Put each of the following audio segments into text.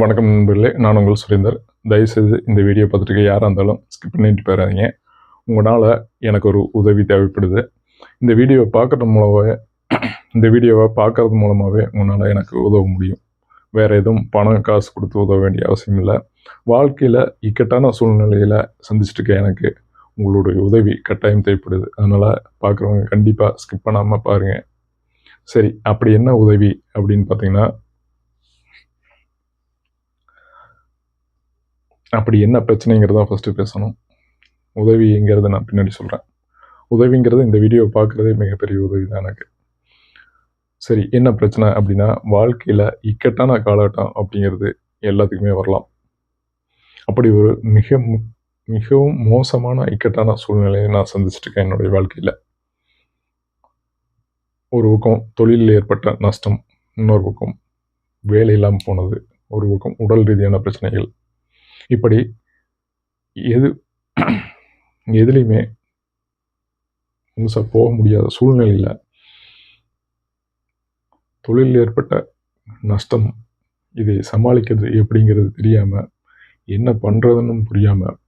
வணக்கம் நண்பர்களே நான் உங்கள் சுரேந்தர். தயவுசெய்து இந்த வீடியோ பார்த்துட்டு யாராக இருந்தாலும் ஸ்கிப் பண்ணிட்டு போயிடாதீங்க. உங்களால் எனக்கு ஒரு உதவி தேவைப்படுது. இந்த வீடியோவை பார்க்கறது மூலமாகவே இந்த வீடியோவை பார்க்கறது மூலமாகவே உங்களால் எனக்கு உதவ முடியும். வேறு எதுவும் பணம் காசு கொடுத்து உதவ வேண்டிய அவசியம் இல்லை. வாழ்க்கையில் இக்கட்டான சூழ்நிலையில் சந்திச்சுட்டு எனக்கு உங்களுடைய உதவி கட்டாயம் தேவைப்படுது. அதனால் பார்க்குறவங்க கண்டிப்பாக ஸ்கிப் பண்ணாமல் பாருங்கள் சரி அப்படி என்ன உதவி அப்படின்னு பார்த்தீங்கன்னா அப்படி என்ன பிரச்சனைங்கிறத ஃபஸ்ட்டு பேசணும். உதவிங்கிறத நான் பின்னாடி சொல்கிறேன் உதவிங்கிறது இந்த வீடியோவை பார்க்குறதே மிகப்பெரிய உதவி தான் எனக்கு. சரி என்ன பிரச்சனை அப்படின்னா வாழ்க்கையில் இக்கட்டான காலகட்டம் அப்படிங்கிறது எல்லாத்துக்குமே வரலாம். அப்படி ஒரு மிக மிகவும் மோசமான இக்கட்டான சூழ்நிலையை நான் சந்திச்சிட்ருக்கேன் என்னுடைய வாழ்க்கையில். ஒரு பக்கம் தொழிலில் ஏற்பட்ட நஷ்டம் இன்னொரு பக்கம் வேலை இல்லாமல் போனது ஒரு பக்கம் உடல் ரீதியான பிரச்சனைகள் இப்படி எது எதுலேயுமே முழுசாக போக முடியாத சூழ்நிலையில் தொழிலில் ஏற்பட்ட நஷ்டம் இதை சமாளிக்கிறது எப்படிங்கிறது தெரியாமல் என்ன பண்ணுறதுன்னு புரியாமல்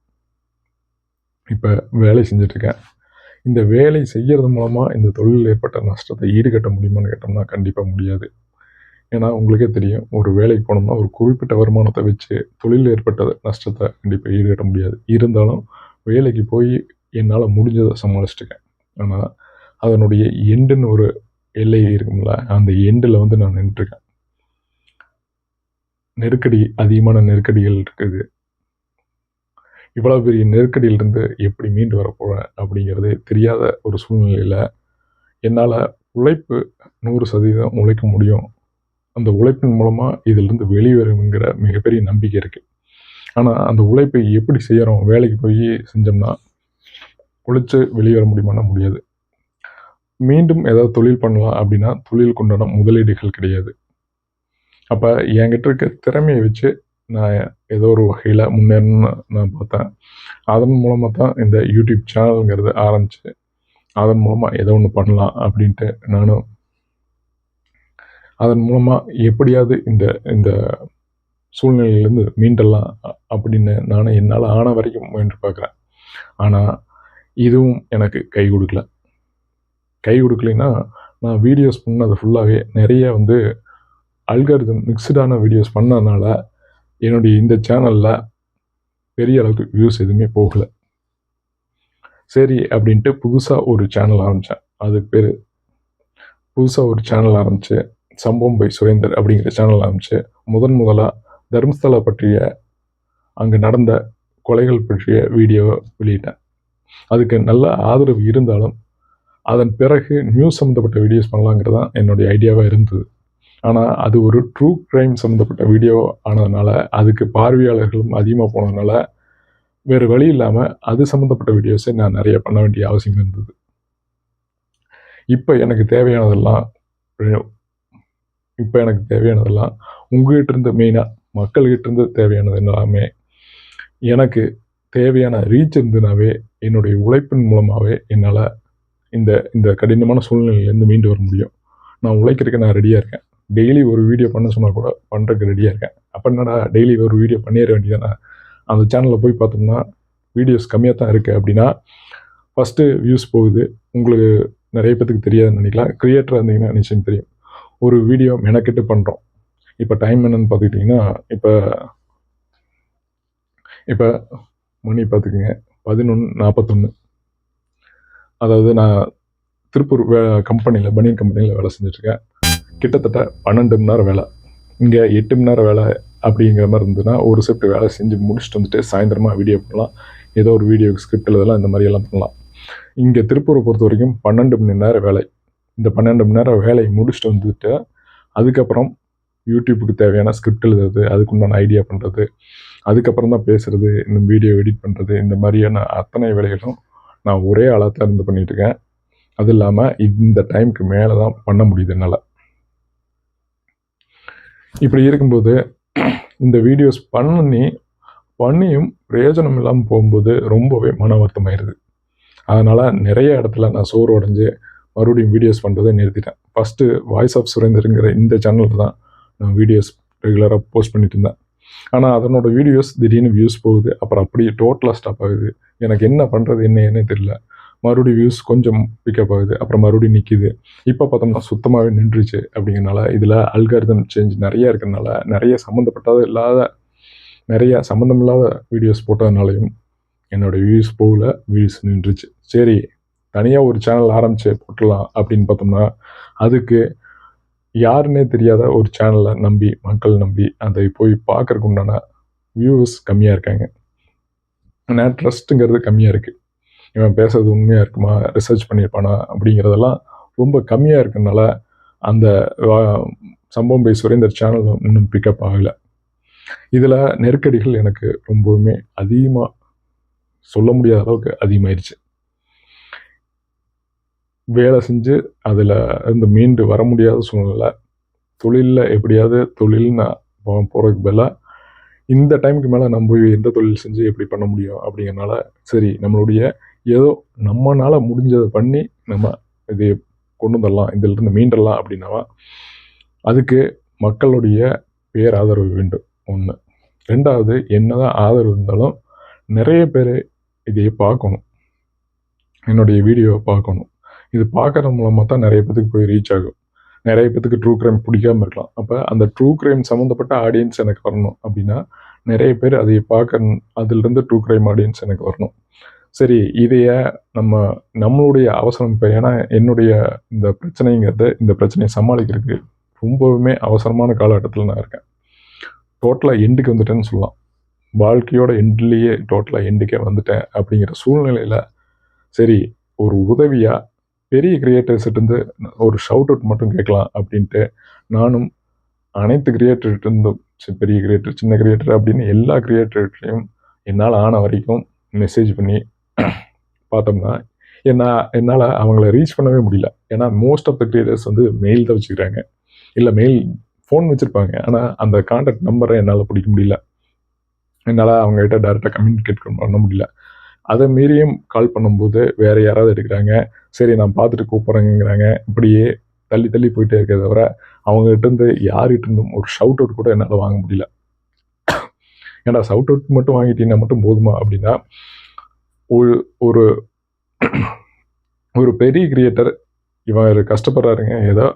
இப்போ வேலை செஞ்சிட்ருக்கேன் இந்த வேலை செய்கிறது மூலமாக இந்த தொழிலில் ஏற்பட்ட நஷ்டத்தை ஈடுகட்ட முடியுமான்னு கேட்டோம்னா கண்டிப்பாக முடியாது. ஏன்னா உங்களுக்கே தெரியும் ஒரு வேலைக்கு போனோம்னா ஒரு குறிப்பிட்ட வருமானத்தை வச்சு தொழிலில் ஏற்பட்ட நஷ்டத்தை கண்டிப்பாக ஈடுகட்ட முடியாது. இருந்தாலும் வேலைக்கு போய் என்னால் முடிஞ்சதை சமாளிச்சிட்ருக்கேன் ஆனால் அதனுடைய எண்டுன்னு ஒரு எல்லை இருக்கும்ல அந்த எண்டில் வந்து நான் நின்றுருக்கேன் நெருக்கடி அதிகமான நெருக்கடிகள் இருக்குது. இவ்வளோ பெரிய நெருக்கடியிலிருந்து எப்படி மீண்டு வரப்போகிறேன் அப்படிங்கிறதே தெரியாத ஒரு சூழ்நிலையில் என்னால் உழைப்பு நூறு சதவீதம் உழைக்க முடியும் அந்த உழைப்பின் மூலமாக இதிலிருந்து வெளிவருங்கிற மிகப்பெரிய நம்பிக்கை இருக்குது ஆனால் அந்த உழைப்பை எப்படி செய்கிறோம் வேலைக்கு போய் செஞ்சோம்னா உழைச்சி வெளியே வர முடியுமானா முடியாது. மீண்டும் ஏதாவது தொழில் பண்ணலாம் அப்படின்னா தொழிலுக்கு உண்டான முதலீடுகள் கிடையாது. அப்போ என்கிட்ட இருக்க திறமையை வச்சு நான் ஏதோ ஒரு வகையில் முன்னேறணும்னு நான் பார்த்தேன். அதன் மூலமாக தான் இந்த யூடியூப் சேனலுங்கிறது ஆரம்பிச்சு அதன் மூலமாக ஏதோ ஒன்று பண்ணலாம் அப்படின்ட்டு நானும் அதன் மூலமாக எப்படியாவது இந்த இந்த சூழ்நிலையிலேருந்து மீண்டெல்லாம் அப்படின்னு நானும் என்னால் ஆன வரைக்கும் முயன்று பார்க்குறேன். ஆனால் இதுவும் எனக்கு கை கொடுக்கல. கை கொடுக்கலைன்னா நான் வீடியோஸ் பண்ணது ஃபுல்லாகவே நிறைய வந்து அல்காரிதம் மிக்சடான வீடியோஸ் பண்ணதுனால என்னுடைய இந்த சேனலில் பெரிய அளவுக்கு வியூஸ் எதுவுமே போகலை. சரி அப்படின்ட்டு புதுசாக ஒரு சேனல் ஆரம்பித்தேன் அதுக்கு பேர் புதுசாக ஒரு சேனல் ஆரம்பித்து சம்பவம் பை சுரேந்தர் அப்படிங்கிற சேனல் ஆரம்பித்து முதன் முதலாக தர்மஸ்தலா பற்றிய அங்கே நடந்த கொலைகள் பற்றிய வீடியோவை வெளியிட்டேன். அதுக்கு நல்ல ஆதரவு இருந்தாலும் அதன் பிறகு நியூஸ் சம்மந்தப்பட்ட வீடியோஸ் பண்ணலாங்கிறது தான் என்னுடைய ஐடியாவாக இருந்தது. ஆனால் அது ஒரு ட்ரூ க்ரைம் சம்மந்தப்பட்ட வீடியோ ஆனதுனால அதுக்கு பார்வையாளர்களும் அதிகமாக போனதுனால வேறு வழி இல்லாமல் அது சம்மந்தப்பட்ட வீடியோஸை நான் நிறைய பண்ண வேண்டிய அவசியம் இருந்தது. இப்போ எனக்கு தேவையானதெல்லாம் இப்போ எனக்கு தேவையானதெல்லாம் உங்கள்கிட்ட இருந்து மெயினாக மக்கள்கிட்ட இருந்து தேவையானது எல்லாமே எனக்கு தேவையான ரீச் இருந்ததுனாவே என்னுடைய உழைப்பின் மூலமாகவே என்னால் இந்த இந்த கடினமான சூழ்நிலையிலேருந்து மீண்டு வர முடியும். நான் உழைக்கிறதுக்கு நான் ரெடியாக இருக்கேன். டெய்லி ஒரு வீடியோ பண்ண சொன்னால் கூட பண்ணுறதுக்கு ரெடியாக இருக்கேன். அப்போ என்னடா டெய்லி ஒரு வீடியோ பண்ணிட வேண்டியதானே அந்த சேனலில் போய் பார்த்தோம்னா வீடியோஸ் கம்மியாக தான் இருக்குது அப்படின்னா ஃபஸ்ட்டு வியூஸ் போகுது. உங்களுக்கு நிறைய பேத்துக்கு தெரியாதுன்னு நினைக்கலாம். க்ரியேட்டராக இருந்தீங்கன்னா நிச்சயம் தெரியும். ஒரு வீடியோ மெனக்கெட்டு பண்ணுறோம் இப்போ டைம் என்னன்னு பார்த்துக்கிட்டிங்கன்னா இப்போ இப்போ மணி பார்த்துக்குங்க பதினொன்று நாற்பத்தொன்று அதாவது நான் திருப்பூர் வே கம்பெனியில் பனியன் கம்பெனியில் வேலை செஞ்சுட்ருக்கேன் கிட்டத்தட்ட பன்னெண்டு மணி நேரம் வேலை. இங்கே எட்டு மணி நேரம் வேலை அப்படிங்கிற மாதிரி இருந்ததுன்னா ஒரு ஷிஃப்ட் வேலை செஞ்சு முடிச்சுட்டு வந்துட்டு சாயந்தரமாக வீடியோ பண்ணலாம். ஏதோ ஒரு வீடியோ ஸ்கிரிப்ட் இதெல்லாம் இந்த மாதிரி எல்லாம் பண்ணலாம். இங்கே திருப்பூரை பொறுத்த வரைக்கும் பன்னெண்டு மணி நேரம் வேலை. இந்த பன்னெண்டு மணி நேரம் வேலையை முடிச்சுட்டு வந்துட்டு அதுக்கப்புறம் யூடியூப்புக்கு தேவையான ஸ்கிரிப்ட் எழுதுறது அதுக்குண்டான ஐடியா பண்ணுறது அதுக்கப்புறம் தான் பேசுகிறது இந்த வீடியோ எடிட் பண்ணுறது இந்த மாதிரியான அத்தனை வேலைகளும் நான் ஒரே ஆளாக தான் இருந்து பண்ணிகிட்ருக்கேன் இருக்கேன். அது இல்லாமல் இந்த டைமுக்கு மேலே தான் பண்ண முடியுது என்னால். இப்படி இருக்கும்போது இந்த வீடியோஸ் பண்ணி பண்ணியும் பிரயோஜனம் இல்லாமல் போகும்போது ரொம்பவே மன வருத்தமாயிருது. அதனால் நிறைய இடத்துல நான் சோறு உடஞ்சி மறுபடியும் வீடியோஸ் பண்ணுறதை நிறுத்திட்டேன். ஃபஸ்ட்டு வாய்ஸ் ஆஃப் சுரேந்தருங்கிற இந்த சேனலில் தான் நான் வீடியோஸ் ரெகுலராக போஸ்ட் பண்ணிட்டு இருந்தேன். ஆனால் அதனோட வீடியோஸ் திடீர்னு வியூஸ் போகுது. அப்புறம் அப்படியே டோட்டலாக ஸ்டாப் ஆகுது. எனக்கு என்ன பண்ணுறது என்ன என்ன தெரியல. மறுபடியும் வியூஸ் கொஞ்சம் பிக்கப் ஆகுது. அப்புறம் மறுபடியும் நிற்கிது இப்போ பார்த்தோம்னா சுத்தமாகவே நின்றுச்சு அப்படிங்கிறனால இதில் அல்காரிதம் சேஞ்ச் நிறைய இருக்கிறதுனால நிறைய சம்மந்தப்பட்டது இல்லாத நிறைய சம்மந்தமில்லாத வீடியோஸ் போட்டதுனாலையும் என்னோடய வியூஸ் போகல வியூஸ் நின்றுச்சு. சரி தனியாக ஒரு சேனல் ஆரம்பித்து போட்டுடலாம் அப்படின்னு பார்த்தோம்னா அதுக்கு யாருன்னே தெரியாத ஒரு சேனலை நம்பி மக்கள் நம்பி அதை போய் பார்க்கறக்கு உண்டான வியூஸ் கம்மியாக இருக்காங்க. ஆனால் ட்ரஸ்ட்டுங்கிறது கம்மியாக இருக்குது இவன் பேசுறது உண்மையாக இருக்குமா ரிசர்ச் பண்ணியிருப்பானா அப்படிங்கிறதெல்லாம் ரொம்ப கம்மியாக இருக்கிறதுனால அந்த சம்பவம் பேசுவரை இந்த சேனல் இன்னும் பிக்கப் ஆகலை. இதில் நெருக்கடிகள் எனக்கு ரொம்பவுமே அதிகமாக சொல்ல முடியாத அளவுக்கு அதிகமாயிருச்சு. வேலை செஞ்சு அதில் இருந்து மீண்டு வர முடியாத சூழ்நிலை. தொழிலில் எப்படியாவது தொழில்னு போகிறதுக்கு பதிலாக இந்த டைமுக்கு மேலே நம்ம போய் எந்த தொழில் செஞ்சு எப்படி பண்ண முடியும் அப்படிங்கிறனால சரி நம்மளுடைய ஏதோ நம்மளால் முடிஞ்சதை பண்ணி நம்ம இது கொண்டு வந்துடலாம் இதிலிருந்து மீண்டலாம் அப்படின்னாவா? அதுக்கு மக்களுடைய பேர் ஆதரவு வேண்டும். ஒன்று ரெண்டாவது என்னதான் ஆதரவு இருந்தாலும் நிறைய பேர் இதையே பார்க்கணும். என்னுடைய வீடியோவை பார்க்கணும். இது பார்க்குறது மூலமாக தான் நிறைய பேத்துக்கு போய் ரீச் ஆகும். நிறைய பேத்துக்கு ட்ரூ க்ரைம் பிடிக்காம இருக்கலாம். அப்போ அந்த ட்ரூ க்ரைம் சம்மந்தப்பட்ட ஆடியன்ஸ் எனக்கு வரணும் அப்படின்னா நிறைய பேர் அதை பார்க்க அதிலிருந்து ட்ரூ க்ரைம் ஆடியன்ஸ் எனக்கு வரணும். சரி இதைய நம்ம நம்மளுடைய அவசரம் இப்போ ஏன்னா என்னுடைய இந்த பிரச்சனைங்கிறது இந்த பிரச்சனையை சமாளிக்கிறதுக்கு ரொம்பவுமே அவசரமான காலகட்டத்தில் நான் இருக்கேன். டோட்டலாக எண்டுக்கு வந்துட்டேன்னு சொல்லலாம். வாழ்க்கையோட எண்ட்லேயே டோட்டலாக எண்டுக்கே வந்துட்டேன் அப்படிங்கிற சூழ்நிலையில் சரி ஒரு உதவியாக பெரிய இருந்து ஒரு ஷவுட் அவுட் மட்டும் கேட்கலாம் அப்படின்ட்டு நானும் அனைத்து கிரியேட்டர்கிட்டருந்தும் பெரிய கிரியேட்டர் சின்ன கிரியேட்டர் அப்படின்னு எல்லா கிரியேட்டர்கிட்டையும் என்னால் ஆன வரைக்கும் மெசேஜ் பண்ணி பார்த்தோம்னா என்ன என்னால் அவங்கள ரீச் பண்ணவே முடியல. ஏன்னா மோஸ்ட் ஆஃப் த கிரியேட்டர்ஸ் வந்து மெயில் தான் வச்சுக்கிறாங்க. இல்லை மெயில் ஃபோன் வச்சுருப்பாங்க. ஆனால் அந்த கான்டாக்ட் நம்பரை என்னால் பிடிக்க முடியல. என்னால் அவங்ககிட்ட டேரெக்டாக கம்யூனிகேட் பண்ண முடியல. அதை மீறியும் கால் பண்ணும்போது வேறு யாராவது எடுக்கிறாங்க சரி நான் பார்த்துட்டு கூப்பிட்றேங்கிறாங்க இப்படியே தள்ளி தள்ளி போயிட்டே இருக்க தவிர அவங்ககிட்ட யார்கிட்ட இருந்தும் ஒரு ஷவுட் அவுட் கூட என்னால் வாங்க முடியல. ஏன்னா ஷவுட் அவுட் மட்டும் வாங்கிட்டீங்கன்னா மட்டும் போதுமா அப்படின்னா ஒரு ஒரு ஒரு பெரிய கிரியேட்டர் இவன் கஷ்டப்படுறாருங்க ஏதோ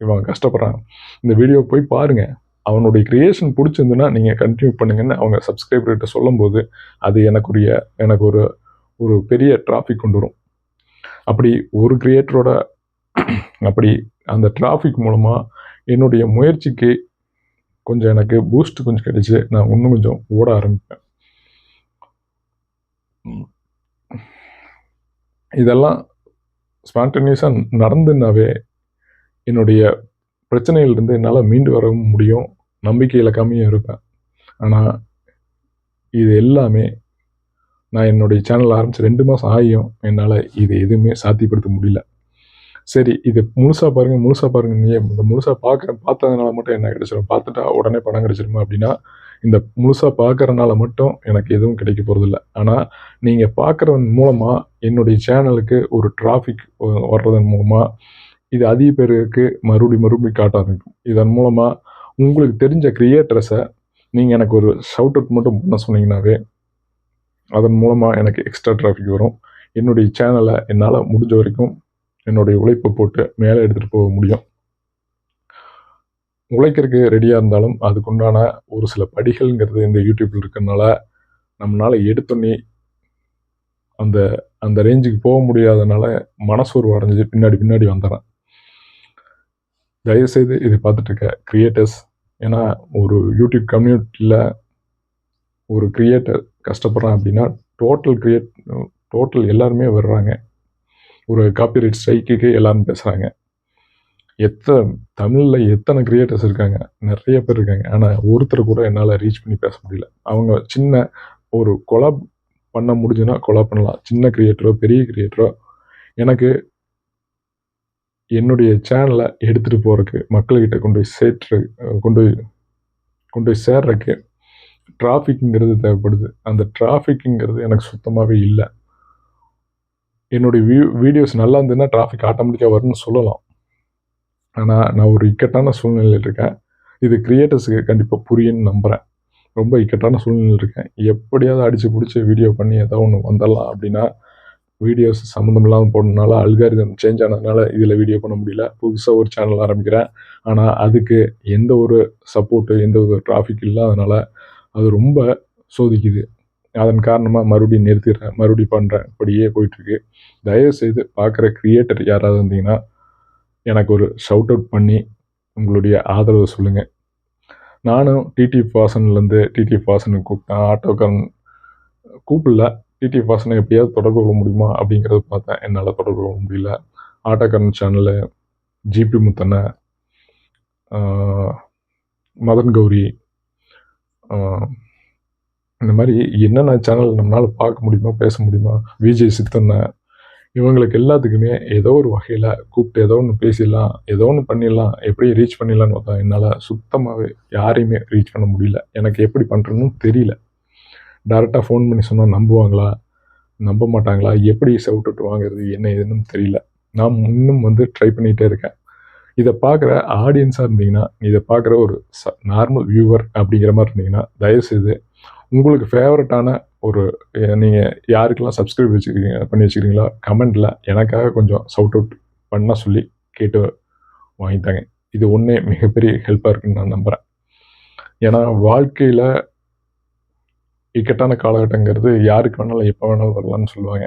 இவன் கஷ்டப்படுறான். இந்த வீடியோ போய் பாருங்கள் அவனுடைய க்ரியேஷன் பிடிச்சிருந்துன்னா நீங்கள் கண்டினியூ பண்ணுங்கன்னு அவங்க சப்ஸ்கிரைபர்கிட்ட சொல்லும்போது அது எனக்குரிய எனக்கு ஒரு ஒரு பெரிய டிராஃபிக் கொண்டு வரும். அப்படி ஒரு கிரியேட்டரோட அப்படி அந்த டிராஃபிக் மூலமாக என்னுடைய முயற்சிக்கு கொஞ்சம் எனக்கு பூஸ்ட் கொஞ்சம் கிடைச்சி நான் இன்னும் கொஞ்சம் ஓட ஆரம்பிப்பேன். இதெல்லாம் ஸ்பான்டனியஸாக நடந்துனாவே என்னுடைய பிரச்சனையிலிருந்து என்னால் மீண்டு வரவும் முடியும். நம்பிக்கை இழக்காமையும் இருப்பேன். ஆனால் இது எல்லாமே நான் என்னுடைய சேனல் ஆரம்பித்து ரெண்டு மாதம் ஆகியும் என்னால் இது எதுவுமே சாத்தியப்படுத்த முடியல. சரி இது முழுசாக பாருங்கள் முழுசாக பாருங்கள் நீ இந்த முழுசாக பார்க்க பார்த்ததுனால மட்டும் என்ன கிடைச்சிடும் பார்த்துட்டா உடனே பணம் கிடச்சிருமா அப்படின்னா இந்த முழுசாக பார்க்குறனால மட்டும் எனக்கு எதுவும் கிடைக்க போகிறதில்ல ஆனால் நீங்கள் பார்க்குறதன் மூலமாக என்னுடைய சேனலுக்கு ஒரு டிராஃபிக் வர்றதன் மூலமாக இது அதிக பேருக்கு மறுபடி மறுபடி காட்ட ஆரம்பிக்கும். இதன் மூலமாக உங்களுக்கு தெரிஞ்ச க்ரியேட்டர்ஸை நீங்கள் எனக்கு ஒரு ஷவுட் அவுட் மட்டும் பண்ண சொன்னீங்கன்னாவே அதன் மூலமாக எனக்கு எக்ஸ்ட்ரா டிராஃபிக் வரும். என்னுடைய சேனலை என்னால் முடிஞ்ச வரைக்கும் என்னுடைய உழைப்பை போட்டு மேலே எடுத்துகிட்டு போக முடியும். உழைக்கிறதுக்கு ரெடியாக இருந்தாலும் அதுக்குண்டான ஒரு சில படிகள்ங்கிறது இந்த யூடியூப்பில் இருக்கிறதுனால நம்மளால் எடுத்தோன்னே அந்த அந்த ரேஞ்சுக்கு போக முடியாதனால மனசோர்வு அடைஞ்சு பின்னாடி பின்னாடி வந்துடுறேன். தயவுசெய்து இதை பார்த்துட்ருக்க. க்ரியேட்டர்ஸ் ஏன்னா ஒரு யூடியூப் கம்யூனிட்டியில் ஒரு க்ரியேட்டர் கஷ்டப்படுறான் அப்படின்னா டோட்டல் க்ரியேட் டோட்டல் எல்லாருமே வர்றாங்க. ஒரு காப்பிரைட் ஸ்ட்ரைக்குக்கு எல்லாரும் பேசுகிறாங்க எத்தனை தமிழில் எத்தனை க்ரியேட்டர்ஸ் இருக்காங்க? நிறைய பேர் இருக்காங்க. ஆனால் ஒருத்தர் கூட என்னால் ரீச் பண்ணி பேச முடியல. அவங்க சின்ன ஒரு கொலாப் பண்ண முடிஞ்சுன்னா கொலாப் பண்ணலாம். சின்ன க்ரியேட்டரோ பெரிய க்ரியேட்டரோ எனக்கு என்னுடைய சேனலை எடுத்துகிட்டு போகிறதுக்கு மக்கள்கிட்ட கொண்டு போய் சேர்த்து கொண்டு போய் கொண்டு போய் சேர்றதுக்கு டிராஃபிக்குங்கிறது தேவைப்படுது. அந்த டிராஃபிக்குங்கிறது எனக்கு சுத்தமாகவே இல்லை. என்னுடைய வியூ வீடியோஸ் நல்லா இருந்ததுன்னா டிராஃபிக் ஆட்டோமேட்டிக்காக வரும்னு சொல்லலாம். ஆனால் நான் ஒரு இக்கட்டான சூழ்நிலையில் இருக்கேன். இது கிரியேட்டர்ஸுக்கு கண்டிப்பாக புரியும்னு நம்புகிறேன் ரொம்ப இக்கட்டான சூழ்நிலையில் இருக்கேன். எப்படியாவது அடித்து பிடிச்சி வீடியோ பண்ணி ஏதோ ஒன்று வந்துடலாம் அப்படின்னா வீடியோஸ் சம்மந்தம் இல்லாமல் போனதுனால அல்காரிதம் சேஞ்ச் ஆனதுனால இதில் வீடியோ பண்ண முடியல. புதுசாக ஒரு சேனல் ஆரம்பிக்கிறேன். ஆனால் அதுக்கு எந்த ஒரு சப்போர்ட்டு எந்த ஒரு டிராஃபிக் இல்லாதனால அது ரொம்ப சோதிக்குது. அதன் காரணமாக மறுபடியும் நிறுத்திடுறேன். மறுபடியும் பண்ணுறேன் இப்படியே போயிட்டுருக்கு. தயவுசெய்து பார்க்குற க்ரியேட்டர் யாராவது இருந்தீங்கன்னா எனக்கு ஒரு ஷவுட் அவுட் பண்ணி உங்களுடைய ஆதரவை சொல்லுங்கள் நானும் டிடி ஃபாசன்லேருந்து டிடி ஃபாசனுக்கு கூப்பிட்டேன். ஆட்டோக்காரன் கூப்பிடல. டிடி பாசனை எப்படியாவது தொடர்பு கொள்ள முடியுமா அப்படிங்கிறத பார்த்தேன் என்னால் தொடர்பு கொள்ள முடியல. ஆட்டோக்காரன் சேனலு ஜிபி முத்தனை மதன் கௌரி இந்த மாதிரி என்னென்ன சேனல் நம்மளால் பார்க்க முடியுமா பேச முடியுமா விஜய் சித்தனை இவங்களுக்கு எல்லாத்துக்குமே ஏதோ ஒரு வகையில் கூப்பிட்டு ஏதோ ஒன்று பேசிடலாம் ஏதோ ஒன்று பண்ணிடலாம் எப்படி ரீச் பண்ணிடலான்னு பார்த்தா என்னால் சுத்தமாகவே யாரையுமே ரீச் பண்ண முடியல. எனக்கு எப்படி பண்ணுறதுன்னு தெரியல. டேரெக்டாக ஃபோன் பண்ணி சொன்னால் நம்புவாங்களா? நம்ப மாட்டாங்களா? எப்படி சவுட்டு வாங்குறது? என்ன ஏதுன்னு தெரியல. நான் இன்னும் வந்து ட்ரை பண்ணிகிட்டே இருக்கேன். இதை பார்க்குற ஆடியன்ஸாக இருந்தீங்கன்னா இதை பார்க்குற ஒரு ச நார்மல் வியூவர் அப்படிங்கிற மாதிரி இருந்தீங்கன்னா தயவுசெய்து உங்களுக்கு ஃபேவரட்டான ஒரு நீங்கள் யாருக்கெல்லாம் சப்ஸ்கிரைப் வச்சுக்கிறீங்க பண்ணி வச்சுக்கிறீங்களா கமெண்டில் எனக்காக கொஞ்சம் சவுட் அவுட் பண்ண சொல்லி கேட்டு வாங்கித்தாங்க. இது ஒன்றே மிகப்பெரிய ஹெல்ப்பாக இருக்குன்னு நான் நம்புகிறேன் ஏன்னா வாழ்க்கையில் இக்கட்டான காலகட்டங்கிறது யாருக்கு வேணாலும் எப்போ வேணாலும் வரலாம்னு சொல்லுவாங்க.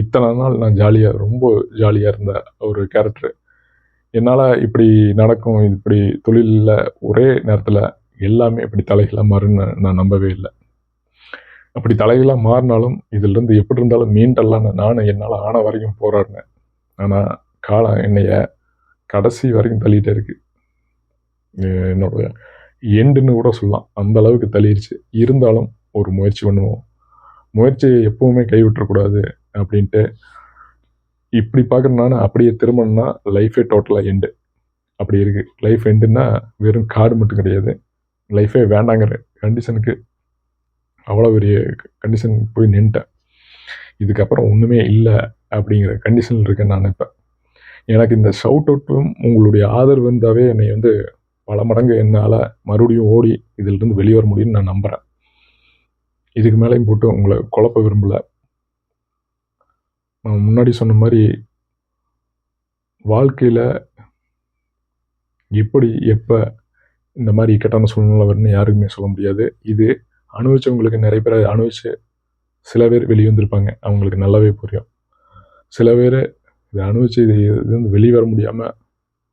இத்தனை நாள் நான் ஜாலியாக ரொம்ப ஜாலியாக இருந்த ஒரு கேரக்டர் என்னால் இப்படி நடக்கும் இப்படி தொழிலில் ஒரே நேரத்தில் எல்லாமே இப்படி தலைகளாக மாறுன்னு நான் நம்பவே இல்லை. அப்படி தலைகளாக மாறினாலும் இதிலிருந்து எப்படி இருந்தாலும் மீண்டெல்லாம் நான் என்னால் ஆன வரைக்கும் போராடினேன். ஆனால் காலம் என்னைய கடைசி வரைக்கும் தள்ளிகிட்டே இருக்குது என்னோட எண்டுன்னு கூட சொல்லலாம். அந்த அளவுக்கு தள்ளிடுச்சு இருந்தாலும் ஒரு முயற்சி பண்ணுவோம். முயற்சியை எப்பவுமே கைவிட்டுறக்கூடாது அப்படின்ட்டு இப்படி பார்க்குறனால அப்படியே திரும்பணும்னா லைஃபே டோட்டலாக எண்டு அப்படி இருக்குது லைஃப் எண்டுன்னா வெறும் காடு மட்டும் கிடையாது. லைஃபே வேண்டாங்கிற கண்டிஷனுக்கு அவ்வளோ பெரிய கண்டிஷன் போய் நின்ட்டேன். இதுக்கப்புறம் ஒன்றுமே இல்லை அப்படிங்கிற கண்டிஷனில் இருக்கேன் நான் இப்போ. எனக்கு இந்த ஷவுட் அவுட்டும் உங்களுடைய ஆதரவு இருந்தாவே என்னை வந்து பல மடங்கு என்னால் மறுபடியும் ஓடி இதிலிருந்து வெளியே வர முடியும்னு நான் நம்புகிறேன் இதுக்கு மேலேயும் போட்டு உங்களை குழப்ப விரும்பலை. நான் முன்னாடி சொன்ன மாதிரி வாழ்க்கையில் எப்படி எப்போ இந்த மாதிரி இக்கட்டான சூழ்நிலை வரும்னு யாருக்குமே சொல்ல முடியாது. இது அனுபவிச்சவங்களுக்கு நிறைய பேர் அனுபவிச்சு சில பேர் வெளியே வந்திருப்பாங்க. அவங்களுக்கு நல்லாவே புரியும். சில பேர் இதை அனுபவிச்சு இது இது வந்து வெளியே வர முடியாமல்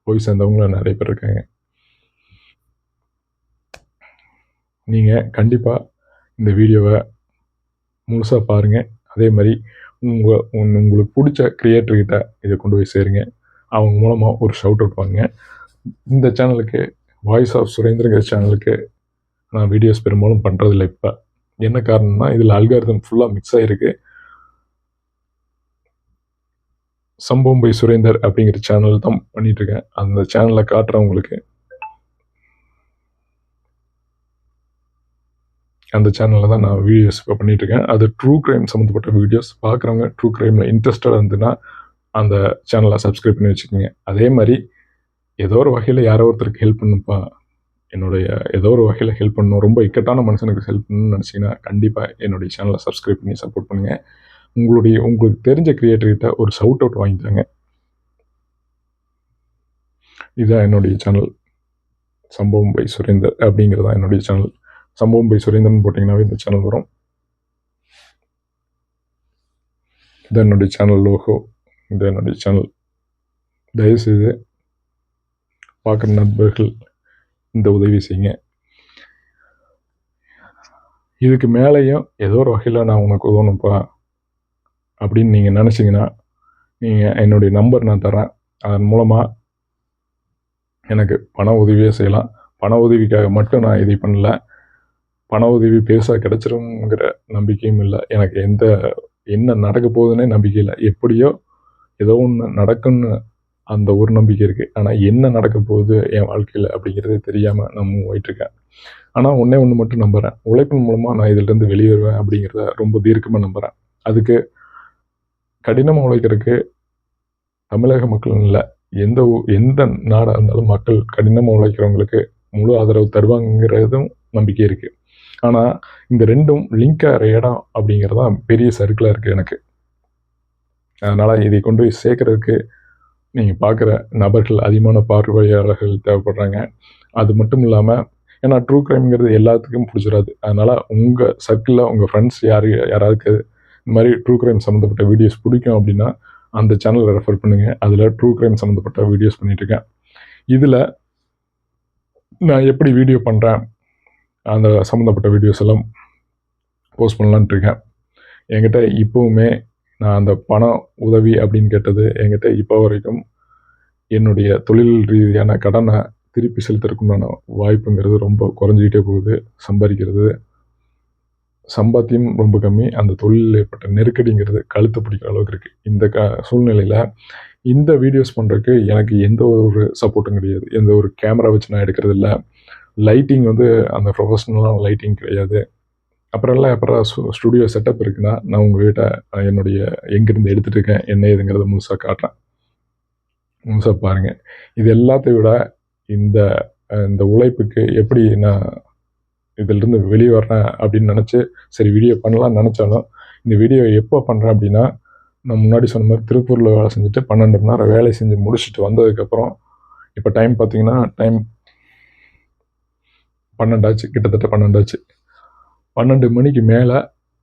போய் சேர்ந்தவங்களும் நிறைய பேர் இருக்காங்க. நீங்கள் கண்டிப்பாக இந்த வீடியோவை முழுசாக பாருங்கள் அதே மாதிரி உங்கள் உங்களுக்கு பிடிச்ச கிரியேட்டர்கிட்ட இதை கொண்டு போய் சேருங்க. அவங்க மூலமாக ஒரு ஷவுட் அவுட் வாங்க இந்த சேனலுக்கு வாய்ஸ் ஆஃப் சுரேந்திரங்கிற சேனலுக்கு நான் வீடியோஸ் பெரும்பாலும் பண்ணுறதில்ல இப்போ. என்ன காரணம்னா இதில் அல்காரிதம் ஃபுல்லாக மிக்ஸ் ஆகிருக்கு சம்பவம் பை சுரேந்தர் அப்படிங்கிற சேனல் தான் பண்ணிகிட்ருக்கேன் அந்த சேனலை காட்டுறவங்களுக்கு அந்த சேனலில் தான் நான் வீடியோஸ் இப்போ பண்ணிகிட்ருக்கேன் அது ட்ரூ க்ரைம் சம்மந்தப்பட்ட வீடியோஸ் பார்க்குறவங்க ட்ரூ க்ரைமில் இன்ட்ரெஸ்டடாக இருந்துன்னா அந்த சேனலை சப்ஸ்கிரைப் பண்ணி வச்சுக்கோங்க. அதே மாதிரி ஏதோ ஒரு வகையில் யாரோ ஒருத்தருக்கு ஹெல்ப் பண்ணுப்பா. என்னுடைய ஏதோ ஒரு வகையில் ஹெல்ப் பண்ணணும். ரொம்ப இக்கட்டான மனுஷனுக்கு ஹெல்ப் பண்ணணும்னு நினச்சிங்கன்னா கண்டிப்பாக என்னுடைய சேனலை சப்ஸ்கிரைப் பண்ணி சப்போர்ட் பண்ணுங்கள் உங்களுடைய உங்களுக்கு தெரிஞ்ச கிரியேட்டர்கிட்ட ஒரு சவுட் அவுட் வாங்கித்தாங்க இதுதான் என்னுடைய சேனல் சம்பவம் பை சுரேந்தர் அப்படிங்கிறது தான் என்னுடைய சேனல் சம்பவம் பை சுரேந்திரன் போட்டிங்கன்னாவே இந்த சேனல் வரும். இது என்னுடைய சேனல் லோகோ இது என்னுடைய சேனல் தயவுசெய்து பார்க்குற நண்பர்கள் இந்த உதவி செய்யுங்க. இதுக்கு மேலேயும் ஏதோ ஒரு வகையில் நான் உனக்கு உதவணும்ப்பா அப்படின்னு நீங்கள் நினச்சிங்கன்னா நீங்கள் என்னுடைய நம்பர் நான் தரேன் அதன் மூலமாக எனக்கு பண உதவியே செய்யலாம். பண உதவிக்காக மட்டும் நான் இதை பண்ணல. பண உதவி பெருசாக கிடச்சிருங்கிற நம்பிக்கையும் இல்லை. எனக்கு எந்த என்ன நடக்க போகுதுன்னே நம்பிக்கை இல்லை. எப்படியோ ஏதோ ஒன்று நடக்கும்னு அந்த ஒரு நம்பிக்கை இருக்குது ஆனால் என்ன நடக்க போகுது என் வாழ்க்கையில் அப்படிங்கிறதே தெரியாமல் நான் மூவ் ஆகிட்டுருக்கேன் ஆனால் ஒன்றே ஒன்று மட்டும் நம்புகிறேன் உழைப்பின் மூலமாக நான் இதிலேருந்து வெளியே வருவேன் அப்படிங்கிறத ரொம்ப தீர்க்கமாக நம்புகிறேன் அதுக்கு கடினமாக உழைக்கிறதுக்கு தமிழக மக்கள் இல்லை. எந்த எந்த நாடாக இருந்தாலும் மக்கள் கடினமாக உழைக்கிறவங்களுக்கு முழு ஆதரவு தருவாங்கிறதும் நம்பிக்கை இருக்குது ஆனால் இந்த ரெண்டும் லிங்க் ஆகிற இடம் அப்படிங்கிறது தான் பெரிய சர்க்கிளாக இருக்குது எனக்கு. அதனால் இதை கொண்டு போய் சேர்க்குறதுக்கு நீங்கள் பார்க்குற நபர்கள் அதிகமான பார்வையாளர்கள் தேவைப்படுறாங்க. அது மட்டும் இல்லாமல் ஏன்னா ட்ரூ க்ரைம்ங்கிறது எல்லாத்துக்கும் பிடிச்சிடாது. அதனால் உங்கள் சர்க்கிளில் உங்கள் ஃப்ரெண்ட்ஸ் யார் யாராவது இந்த மாதிரி ட்ரூ க்ரைம் சம்மந்தப்பட்ட வீடியோஸ் பிடிக்கும் அப்படின்னா அந்த சேனலை ரெஃபர் பண்ணுங்கள் அதில் ட்ரூ க்ரைம் சம்மந்தப்பட்ட வீடியோஸ் பண்ணிகிட்ருக்கேன் இதில் நான் எப்படி வீடியோ பண்ணுறேன் அந்த சம்மந்தப்பட்ட வீடியோஸ் எல்லாம் போஸ்ட் பண்ணலான்ட்டு இருக்கேன். என்கிட்ட இப்போவுமே நான் அந்த பணம் உதவி அப்படின்னு கேட்டது என்கிட்ட இப்போ வரைக்கும் என்னுடைய தொழில் ரீதியான கடனை திருப்பி செலுத்துறதுக்குண்டான வாய்ப்புங்கிறது ரொம்ப குறைஞ்சிக்கிட்டே போகுது சம்பாதிக்கிறது. சம்பாத்தியம் ரொம்ப கம்மி அந்த தொழிலில் ஏற்பட்ட நெருக்கடிங்கிறது கழுத்து பிடிக்கிற அளவுக்கு இருக்குது இந்த க சூழ்நிலையில் இந்த வீடியோஸ் பண்ணுறதுக்கு எனக்கு எந்த ஒரு சப்போர்ட்டும் கிடையாது. எந்த ஒரு கேமரா வச்சு நான் எடுக்கிறது இல்லை. லைட்டிங் வந்து அந்த ப்ரொஃபஷ்னலான லைட்டிங் கிடையாது. அப்புறம் எல்லாம் அப்புறம் ஸ்டுடியோ செட்டப் இருக்குன்னா நான் உங்கள்கிட்ட என்னுடைய எங்கேருந்து எடுத்துகிட்டு இருக்கேன் என்ன ஏதுங்கிறத முழுசாக காட்டுறேன். முழுசாக பாருங்கள் இது எல்லாத்தையும் விட இந்த இந்த உழைப்புக்கு எப்படி நான் இதிலிருந்து வெளியே வர்றேன் அப்படின்னு நினச்சி சரி வீடியோ பண்ணலாம்னு நினச்சாலும் இந்த வீடியோ எப்போ பண்ணுறேன் அப்படின்னா நான் முன்னாடி சொன்ன மாதிரி திருப்பூரில் வேலை செஞ்சுட்டு பன்னெண்டு மணி நேரம் வேலை செஞ்சு முடிச்சுட்டு வந்ததுக்கப்புறம் இப்போ டைம் பார்த்தீங்கன்னா டைம் பன்னெண்டாச்சு கிட்டத்தட்ட பன்னெண்டாச்சு. பன்னெண்டு மணிக்கு மேலே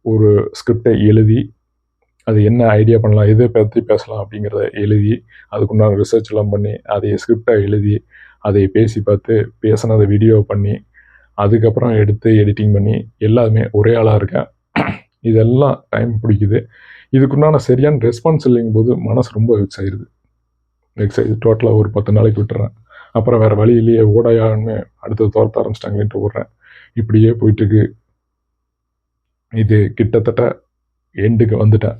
ஒரு ஸ்கிரிப்டை எழுதி அது என்ன ஐடியா பண்ணலாம் எதை பற்றி பேசலாம் அப்படிங்கிறத எழுதி அதுக்குண்டான ரிசர்ச்லாம் பண்ணி அதை ஸ்கிரிப்டாக எழுதி அதை பேசி பார்த்து பேசினதை வீடியோ பண்ணி அதுக்கப்புறம் எடுத்து எடிட்டிங் பண்ணி எல்லாமே ஒரே ஆளாக இருக்கேன். இதெல்லாம் டைம் பிடிக்குது. இதுக்குண்டான சரியான ரெஸ்பான்ஸ் இல்லைங்கும் போது மனசு ரொம்ப வெக்ஸ் ஆயிடுது வெக்ஸ் ஆகிடுது டோட்டலாக ஒரு பத்து நாளைக்கு விட்டுறேன். அப்புறம் வேறு வழி இல்லையே ஓடையான்னு அடுத்தது துரத்த ஆரம்பிச்சிட்டாங்களேன்ட்டு விட்றேன் இப்படியே போயிட்டுருக்கு. இது கிட்டத்தட்ட எண்டுக்கு வந்துட்டேன்.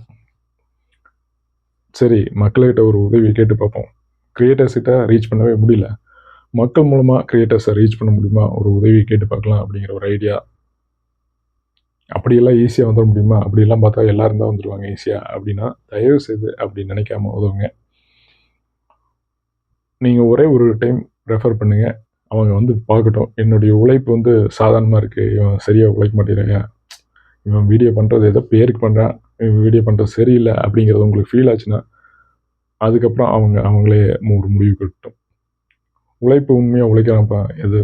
சரி மக்கள்கிட்ட ஒரு உதவி கேட்டு பார்ப்போம். கிரியேட்டர்ஸ்கிட்ட ரீச் பண்ணவே முடியல. மக்கள் மூலமாக கிரியேட்டர்ஸை ரீச் பண்ண முடியுமா? ஒரு உதவி கேட்டு பார்க்கலாம் அப்படிங்கிற ஒரு ஐடியா அப்படியெல்லாம் ஈஸியாக வந்துட முடியுமா? அப்படியெல்லாம் பார்த்தா எல்லோரும் தான் வந்துடுவாங்க ஈஸியாக அப்படின்னா தயவு செய்து அப்படி நினைக்காம உதவுங்க. நீங்கள் ஒரே ஒரு டைம் ரெஃபர் பண்ணுங்கள் அவங்க வந்து பார்க்கட்டும். என்னுடைய உழைப்பு வந்து சாதாரணமாக இருக்குது இவன் சரியாக உழைக்க மாட்டேங்கிறாங்க. இவன் வீடியோ பண்ணுறது ஏதோ பேருக்கு பண்ணுறான் இவன் வீடியோ பண்ணுறது சரியில்லை அப்படிங்கிறது உங்களுக்கு ஃபீல் ஆச்சுன்னா அதுக்கப்புறம் அவங்க அவங்களே ஒரு முடிவு கட்டும். உழைப்பு உண்மையாக உழைக்கிறான்ப்பா எது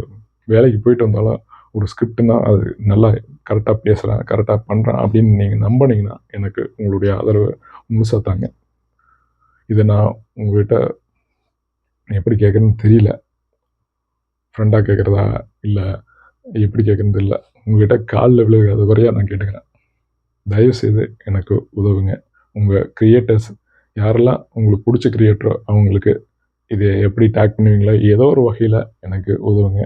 வேலைக்கு போயிட்டு வந்தாலும் ஒரு ஸ்கிரிப்ட்னா அது நல்லா கரெக்டாக பேசுகிறேன் கரெக்டாக பண்ணுறேன் அப்படின்னு நீங்கள் நம்பினீங்கன்னா எனக்கு உங்களுடைய ஆதரவு முழுசாக தாங்க. இதை நான் உங்கள்கிட்ட எப்படி கேட்குறேன்னு தெரியல. ஃப்ரெண்டாக கேட்குறதா இல்லை எப்படி கேட்குறது இல்லை உங்கள்கிட்ட காலில் விழுகாத வரையாக நான் கேட்டுக்கிறேன். தயவுசெய்து எனக்கு உதவுங்க. உங்கள் க்ரியேட்டர்ஸ் யாரெல்லாம் உங்களுக்கு பிடிச்ச க்ரியேட்டரோ அவங்களுக்கு இதை எப்படி டேக் பண்ணுவீங்களோ ஏதோ ஒரு வகையில் எனக்கு உதவுங்க.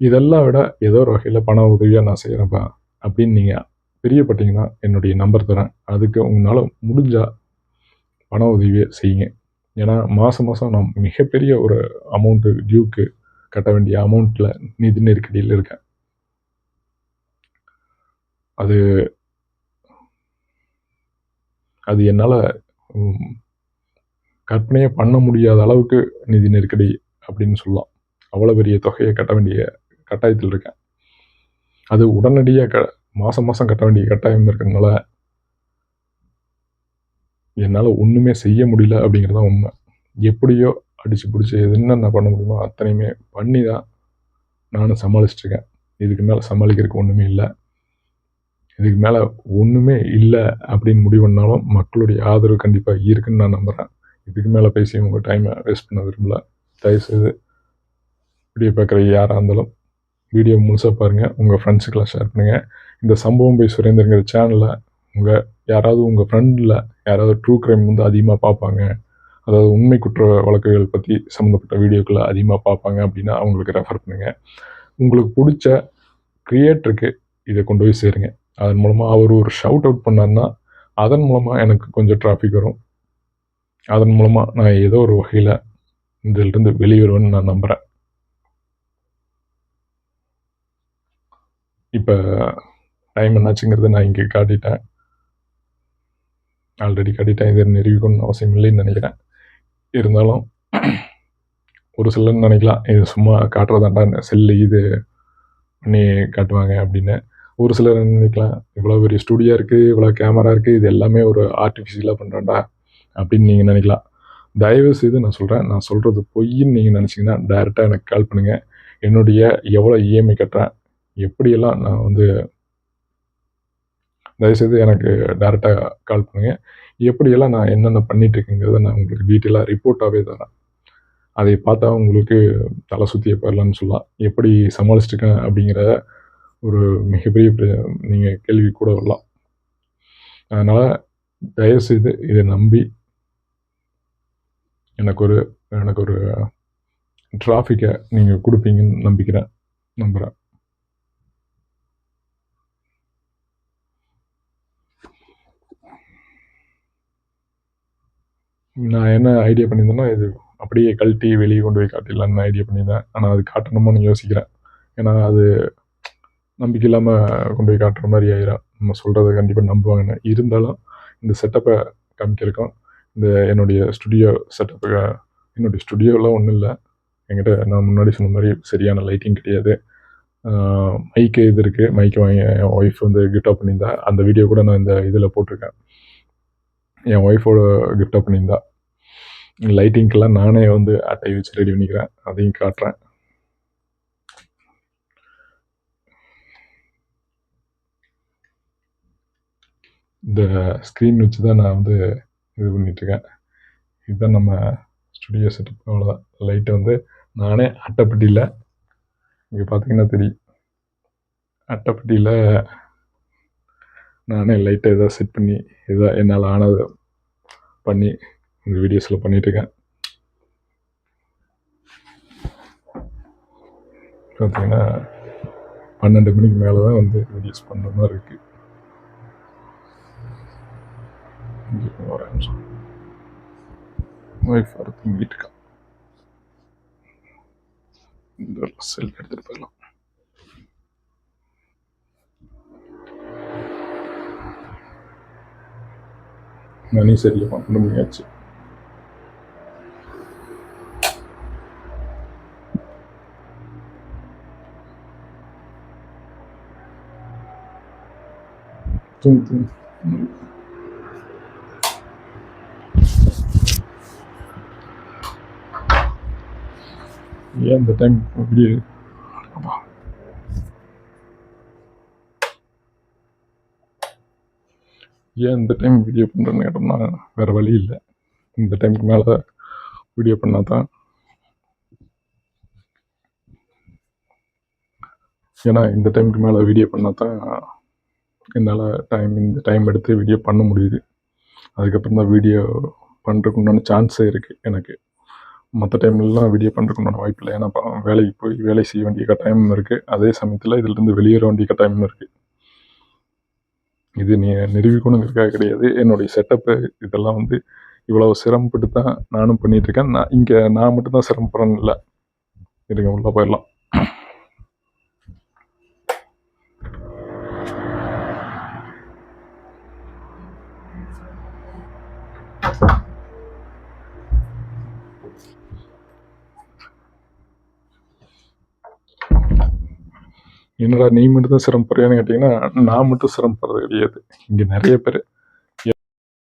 இதெல்லாம் விட ஏதோ ஒரு வகையில் பண உதவியாக நான் செய்கிறேன்ப்பா அப்படின்னு நீங்கள் பிரியப்பட்டீங்கன்னா என்னுடைய நம்பர் தரேன். அதுக்கு உங்களால் முடிஞ்சால் பண உதவியை செய்யுங்க. ஏன்னா மாதம் மாதம் நான் மிகப்பெரிய ஒரு அமௌண்ட்டு டியூக்கு கட்ட வேண்டிய அமௌண்ட்டில் நிதி நெருக்கடியில் இருக்கேன். அது அது என்னால் கற்பனையே பண்ண முடியாத அளவுக்கு நிதி நெருக்கடி அப்படின்னு சொல்லலாம். அவ்வளோ பெரிய தொகையை கட்ட வேண்டிய கட்டாயத்தில் இருக்கேன். அது உடனடியாக க மாதம் மாதம் கட்ட வேண்டிய கட்டாயம் இருக்கிறதுனால என்னால் ஒன்றுமே செய்ய முடியல அப்படிங்கிறது தான் உண்மை. எப்படியோ அடித்து பிடிச்சி என்னென்ன பண்ண முடியுமோ அத்தனையுமே பண்ணி தான் நானும் சமாளிச்சிட்ருக்கேன் இதுக்கு மேலே சமாளிக்கிறதுக்கு ஒன்றுமே இல்லை. இதுக்கு மேலே ஒன்றுமே இல்லை அப்படின்னு முடிவு பண்ணாலும் மக்களுடைய ஆதரவு கண்டிப்பாக இருக்குன்னு நான் நம்புகிறேன் இதுக்கு மேலே பேசி உங்கள் டைமை வேஸ்ட் பண்ண விரும்பல. தயவுசெய்து வீடியோ பார்க்குற யாராக இருந்தாலும் வீடியோ முழுசாக பாருங்கள் உங்கள் ஃப்ரெண்ட்ஸுக்கெல்லாம் ஷேர் பண்ணுங்கள் இந்த சம்பவம் போய் சுரேந்திரங்கிற சேனலில் உங்கள் யாராவது உங்கள் ஃப்ரெண்டில் யாராவது ட்ரூ க்ரைம் வந்து அதிகமாக பார்ப்பாங்க. அதாவது உண்மை குற்ற வழக்குகள் பற்றி சம்மந்தப்பட்ட வீடியோக்களை அதிகமாக பார்ப்பாங்க அப்படின்னா அவங்களுக்கு ரெஃபர் பண்ணுங்கள் உங்களுக்கு பிடிச்ச க்ரியேட்டருக்கு இதை கொண்டு போய் சேருங்க. அதன் மூலமாக அவர் ஒரு ஷவுட் அவுட் பண்ணார்னா அதன் மூலமாக எனக்கு கொஞ்சம் டிராஃபிக் வரும். அதன் மூலமாக நான் ஏதோ ஒரு வகையில் இதிலிருந்து வெளியேறுவேன்னு நான் நம்புகிறேன் இப்போ டைம் என்னாச்சுங்கிறத நான் இங்கே காட்டிட்டேன். ஆல்ரெடி காட்டிட்டேன் இதை நிரூபிக்கணும்னு அவசியம் இல்லைன்னு நினைக்கிறேன். இருந்தாலும் ஒரு சிலர்னு நினைக்கலாம் இது சும்மா காட்டுறதாண்டா செல்லு இது பண்ணி காட்டுவாங்க அப்படின்னு. ஒரு சிலர் நினைக்கலாம் இவ்வளோ பெரிய ஸ்டுடியோ இருக்குது இவ்வளோ கேமரா இருக்குது இது எல்லாமே ஒரு ஆர்டிஃபிஷியலாக பண்ணுறாண்டா அப்படின்னு நீங்கள் நினைக்கலாம். தயவு செய்து நான் சொல்கிறேன் நான் சொல்கிறது பொய்ன்னு நீங்கள் நினச்சிங்கன்னா டேரெக்டாக எனக்கு கால் பண்ணுங்கள் என்னுடைய எவ்வளோ இஎம்ஐ கட்டுறேன் எப்படியெல்லாம் நான் வந்து தயவுசெய்து எனக்கு டேரெக்டாக கால் பண்ணுங்கள் எப்படியெல்லாம் நான் என்னென்ன பண்ணிகிட்ருக்கேங்கிறத நான் உங்களுக்கு டீட்டெயிலாக ரிப்போர்ட்டாகவே தரேன். அதை பார்த்தா உங்களுக்கு தலை சுற்றிய போயிடலான்னு சொல்லலாம். எப்படி சமாளிச்சிருக்கேன் அப்படிங்கிற ஒரு மிகப்பெரிய நீங்கள் கேள்வி கூட வரலாம். அதனால் தயவுசெய்து இதை நம்பி எனக்கு ஒரு எனக்கு ஒரு டிராஃபிக்கை நீங்கள் கொடுப்பீங்கன்னு நம்பிக்கிறேன். நம்புகிறேன் நான் என்ன ஐடியா பண்ணியிருந்தேன்னா இது அப்படியே கழட்டி வெளியே கொண்டு போய் காட்டிடலான்னு ஐடியா பண்ணியிருந்தேன். ஆனால் அது காட்டணுமான்னு யோசிக்கிறேன். ஏன்னா அது நம்பிக்கை இல்லாமல் கொண்டு போய் காட்டுற மாதிரி ஆயிரும். நம்ம சொல்கிறத கண்டிப்பாக நம்புவாங்கன்னு. இருந்தாலும் இந்த செட்டப்பை காமிக்கிறக்கும் இந்த என்னுடைய ஸ்டுடியோ செட்டப்பு என்னுடைய ஸ்டுடியோலாம் ஒன்றும் இல்லை. என்கிட்ட நான் முன்னாடி சொன்ன மாதிரி சரியான லைட்டிங் கிடையாது. மைக்கு இது இருக்குது மைக்கு வாங்கி என் ஒய்ஃப் வந்து கிஃப்டாக பண்ணியிருந்தா அந்த வீடியோ கூட நான் இந்த இதில் போட்டிருக்கேன். என் ஒய்ஃபோட கிஃப்டாக பண்ணியிருந்தா. லைட்டிங்க்கெல்லாம் நானே வந்து அட்டை வச்சு ரெடி பண்ணிக்கிறேன். அதையும் காட்டுறேன். இந்த ஸ்க்ரீன் வச்சு தான் நான் வந்து இது பண்ணிகிட்ருக்கேன் இதுதான் நம்ம ஸ்டுடியோ செட்டப் அவ்வளோதான் லைட்டை வந்து நானே அட்டைப்பட்டியில் இங்கே பார்த்தீங்கன்னா தெரியும். அட்டைப்பட்டியில் நானே லைட்டை எதாவது செட் பண்ணி எதா என்னால் ஆனதை பண்ணி இந்த வீடியோஸில் பண்ணிகிட்ருக்கேன் பார்த்தீங்கன்னா பன்னெண்டு மணிக்கு மேலே தான் வந்து வீடியோஸ் பண்ணுற மாதிரி இருக்குது ஒரு நிமிஷம். ஒய்ஃப் வர இந்த செல் எடுத்துகிட்டு போயிடலாம். நானே சரியா பன்னெண்டு தூங்கு தூங்கு. ஏன் இந்த டைம் அப்படியே ஏன் இந்த டைம் வீடியோ பண்ணுறேன்னு கேட்டோம்னா வேறு வழி இல்லை. இந்த டைமுக்கு மேலே வீடியோ பண்ணால் தான். ஏன்னா இந்த டைமுக்கு மேலே வீடியோ பண்ணால் தான் என்னால் டைம் இந்த டைம் எடுத்து வீடியோ பண்ண முடியுது. அதுக்கப்புறம் தான் வீடியோ பண்ணுறதுக்கு உண்டான சான்ஸே இருக்குது எனக்கு. மற்ற டைம்லலாம் வீடியோ பண்ணுறதுக்கு உண்டான வாய்ப்பு இல்லை. ஏன்னா வேலைக்கு போய் வேலை செய்ய வேண்டிய கட்டாயமும் இருக்குது அதே சமயத்தில் இதுலேருந்து வெளியேற வேண்டிய கட்டாயமும் இருக்குது இது நீ நிரூபிக்கணுங்கிறதுக்காக கிடையாது. என்னுடைய செட்டப்பு இதெல்லாம் வந்து இவ்வளோ சிரமப்பட்டு தான் நானும் பண்ணிகிட்ருக்கேன் நான் இங்கே நான் மட்டும்தான் சிரமப்படுறேன்னு இல்லை. இருங்க உள்ளே போயிடலாம். என்னடா நீ மட்டும் தான் சிரமப்படுறியான்னு கேட்டிங்கன்னா நான் மட்டும் சிரமப்படுறது கிடையாது. இங்கே நிறைய பேர்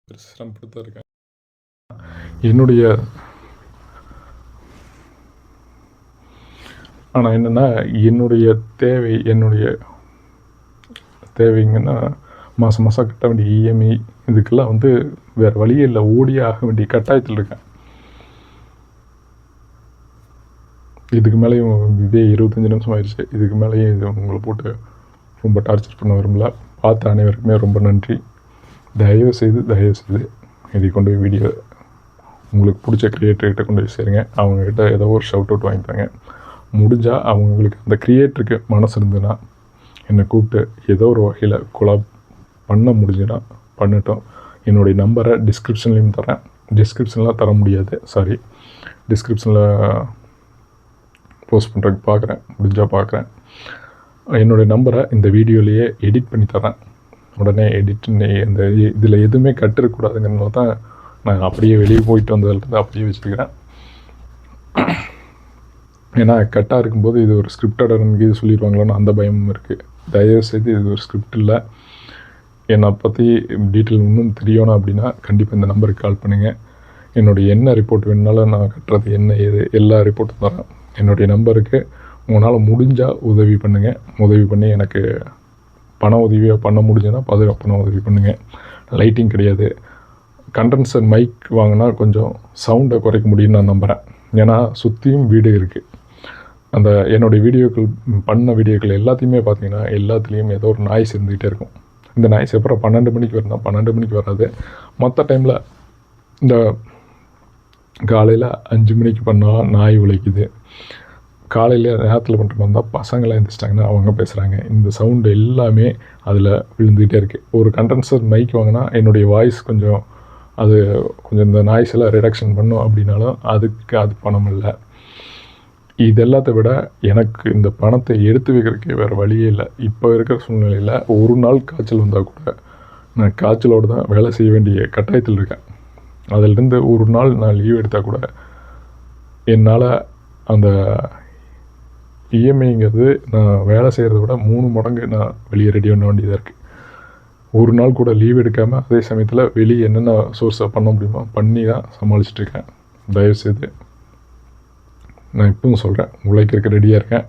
சிரமப்பட்டு இருக்கேன் என்னுடைய ஆனால் என்னென்னா என்னுடைய தேவை என்னுடைய தேவைங்கன்னா மாதம் மாதம் கட்ட வேண்டிய இஎம்ஐ இதுக்கெல்லாம் வந்து வேறு வழியே இல்லை. ஓடியே ஆக வேண்டிய கட்டாயத்தில் இருக்கேன். இதுக்கு மேலேயும் இதே இருபத்தஞ்சி நிமிஷம் ஆயிடுச்சு. இதுக்கு மேலேயும் இது உங்களை போட்டு ரொம்ப டார்ச்சர் பண்ண விரும்பல பார்த்த அனைவருக்குமே ரொம்ப நன்றி. தயவு செய்து தயவு செய்து இதை கொண்டு போய் வீடியோ உங்களுக்கு பிடிச்ச க்ரியேட்டர்கிட்ட கொண்டு போய் சேருங்க. அவங்கக்கிட்ட ஏதோ ஒரு ஷவுட் அவுட் வாங்கித்தாங்க முடிஞ்சால் அவங்களுக்கு அந்த க்ரியேட்டருக்கு மனசு இருந்ததுன்னா என்னை கூப்பிட்டு ஏதோ ஒரு வகையில் கொலாப் பண்ண முடிஞ்சுன்னா பண்ணட்டும். என்னுடைய நம்பரை டிஸ்கிரிப்ஷன்லேயும் தரேன். டிஸ்கிரிப்ஷன்லாம் தர முடியாது. சாரி டிஸ்கிரிப்ஷனில் போஸ்ட் பண்ணுறதுக்கு பார்க்குறேன் முடிஞ்சால் பார்க்குறேன் என்னுடைய நம்பரை இந்த வீடியோலேயே எடிட் பண்ணி தரேன் உடனே எடிட் இந்த இதில் எதுவுமே கட்டுருக்கூடாதுங்கிறனால தான் நான் அப்படியே வெளியே போயிட்டு வந்ததுலேருந்து அப்படியே வச்சுருக்கிறேன். ஏன்னா கட்டாக இருக்கும்போது இது ஒரு ஸ்கிரிப்டட் இது சொல்லிடுவாங்களோன்னு அந்த பயமும் இருக்குது தயவுசெய்து இது ஒரு ஸ்கிரிப்ட் இல்லை. என்னை பற்றி டீட்டெயில் இன்னும் தெரியணும் அப்படின்னா கண்டிப்பாக இந்த நம்பருக்கு கால் பண்ணுங்கள் என்னுடைய என்ன ரிப்போர்ட் வேணுனாலும் நான் கட்டுறது என்ன ஏது எல்லா ரிப்போர்ட்டும் தரேன் என்னுடைய நம்பருக்கு உங்களால் முடிஞ்சால் உதவி பண்ணுங்கள் உதவி பண்ணி எனக்கு பண உதவியாக பண்ண முடிஞ்சதுன்னா பத பண உதவி பண்ணுங்கள் லைட்டிங் கிடையாது. கண்டன்சர் மைக் வாங்கினா கொஞ்சம் சவுண்டை குறைக்க முடியும்னு நான் நம்புகிறேன் ஏன்னா சுற்றியும் வீடு இருக்குது அந்த என்னுடைய வீடியோக்கள் பண்ண வீடியோக்கள் எல்லாத்தையுமே பார்த்தீங்கன்னா எல்லாத்துலேயும் ஏதோ ஒரு நாய்ஸ் இருந்துகிட்டே இருக்கும். இந்த நாய்ஸ் அப்புறம் பன்னெண்டு மணிக்கு வரணும் பன்னெண்டு மணிக்கு வராது. மற்ற டைமில் இந்த காலையில் அஞ்சு மணிக்கு பண்ணால் நாய் உழைக்குது. காலையில் நேரத்தில் பண்ணுற வந்தால் இருந்தால் பசங்களாம் எழுந்திரிச்சிட்டாங்கன்னா அவங்க பேசுகிறாங்க இந்த சவுண்டு எல்லாமே அதில் விழுந்துகிட்டே இருக்குது ஒரு கண்டென்சர் மைக் வாங்கினா என்னுடைய வாய்ஸ் கொஞ்சம் அது கொஞ்சம் இந்த நாய்ஸ் எல்லாம் ரிடக்ஷன் பண்ணும் அப்படின்னாலும் அதுக்கு அது பணம் இல்லை. இது எல்லாத்தை விட எனக்கு இந்த பணத்தை எடுத்து வைக்கிறதுக்கே வேறு வழியே இல்லை. இப்போ இருக்கிற சூழ்நிலையில் ஒரு நாள் காய்ச்சல் வந்தால் கூட நான் காய்ச்சலோடு தான் வேலை செய்ய வேண்டிய கட்டாயத்தில் இருக்கேன். அதிலிருந்து ஒரு நாள் நான் லீவ் எடுத்தால் கூட என்னால் அந்த இஎம்ஐங்கிறது நான் வேலை செய்கிறத விட மூணு மடங்கு நான் வெளியே ரெடி பண்ண வேண்டியதாக இருக்குது ஒரு நாள் கூட லீவ் எடுக்காமல் அதே சமயத்தில் வெளியே என்னென்ன சோர்ஸை பண்ண முடியுமோ பண்ணி தான் சமாளிச்சிட்ருக்கேன் தயவுசெய்து நான் இப்பவும் சொல்கிறேன் உழைக்கிறதுக்கு ரெடியாக இருக்கேன்.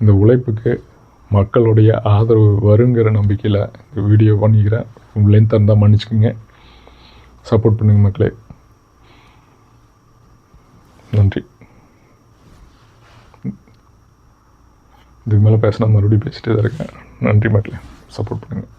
இந்த உழைப்புக்கு மக்களுடைய ஆதரவு வருங்கிற நம்பிக்கையில் வீடியோ பண்ணிக்கிறேன். லென்த்தாக இருந்தால் மன்னிச்சுக்கோங்க. சப்போர்ட் பண்ணுங்க மக்களே. நன்றி. இதுக்கு மேலே பேசினா மறுபடியும் பேசிட்டே தான் இருக்கேன். நன்றி மக்களே. சப்போர்ட் பண்ணுங்கள்